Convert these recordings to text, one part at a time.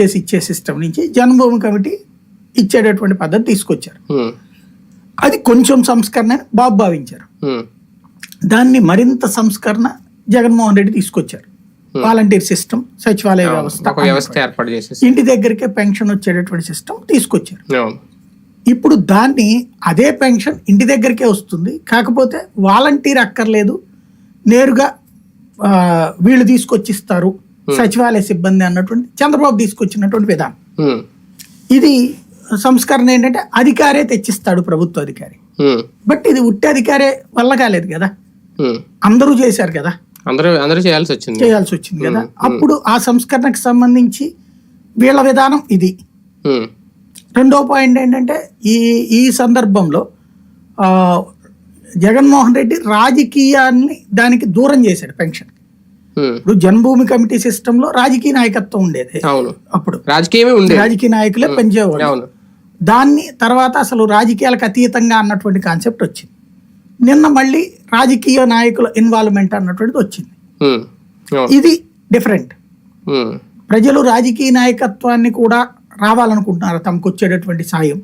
చేసి ఇచ్చే సిస్టమ్ నుంచి జన్మభూమి కమిటీ ఇచ్చేటటువంటి పద్ధతి తీసుకొచ్చారు. అది కొంచెం సంస్కరణ అని బాబు భావించారు. దాన్ని మరింత సంస్కరణ జగన్మోహన్ రెడ్డి తీసుకొచ్చారు. వాలంటీర్ సిస్టమ్ సచివాలయ వ్యవస్థ వ్యవస్థ ఏర్పాటు చేసేసి. ఇంటి దగ్గరికే పెన్షన్ వచ్చేటటువంటి సిస్టమ్ తీసుకొచ్చారు. ఇప్పుడు దాన్ని అదే పెన్షన్ ఇంటి దగ్గరికే వస్తుంది. కాకపోతే వాలంటీర్ అక్కర్లేదు. నేరుగా వీళ్ళు తీసుకొచ్చిస్తారు. సచివాలయ సిబ్బంది అన్నటువంటి చంద్రబాబు తీసుకొచ్చినటువంటి విధానం. ఇది సంస్కరణ ఏంటంటే అధికారే తెచ్చిస్తాడు ప్రభుత్వ అధికారి. బట్ ఇది ఉట్టి అధికారే వల్ల కాలేదు కదా. అందరూ చేశారు కదా. అందరూ అందరూ చేయాల్సి వచ్చింది. చేయాల్సి వచ్చింది కదా. అప్పుడు ఆ సంస్కరణకు సంబంధించి వీళ్ళ విధానం ఇది. రెండో పాయింట్ ఏంటంటే ఈ ఈ సందర్భంలో ఆ, జగన్మోహన్ రెడ్డి రాజకీయాన్ని దానికి దూరం చేశాడు పెన్షన్. ఇప్పుడు జన్మభూమి కమిటీ సిస్టంలో రాజకీయ నాయకత్వం ఉండేది. అవును. అప్పుడు రాజకీయమే ఉంది రాజకీయ నాయకులే పెంచేవాళ్ళు అవును. దాన్ని తర్వాత అసలు రాజకీయాలకు అతీతంగా అన్నటువంటి కాన్సెప్ట్ వచ్చింది. నిన్న మళ్ళీ రాజకీయ నాయకుల ఇన్వాల్వ్మెంట్ అన్నటువంటిది వచ్చింది. ఇది డిఫరెంట్ ప్రజలు రాజకీయ నాయకత్వాన్ని కూడా రావాలనుకుంటున్నారు తమకు వచ్చేటటువంటి సాయం.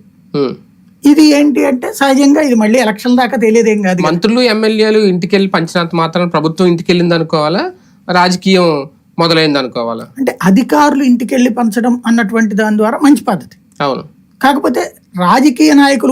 ఇది ఏంటి అంటే సహజంగా ఇది మళ్ళీ ఎలక్షన్ దాకా తెలియదేం కాదు కదా. మంత్రులు ఎమ్మెల్యేలు ఇంటికి వెళ్ళి పంచినంత మాత్రం ప్రభుత్వం ఇంటికి వెళ్ళింది అనుకోవాలా రాజకీయం మొదలైంది అనుకోవాలా? అంటే అధికారులు ఇంటికి వెళ్ళి పంచడం అన్నటువంటి దాని ద్వారా మంచి పద్ధతి. అవును. కాకపోతే రాజకీయ నాయకులు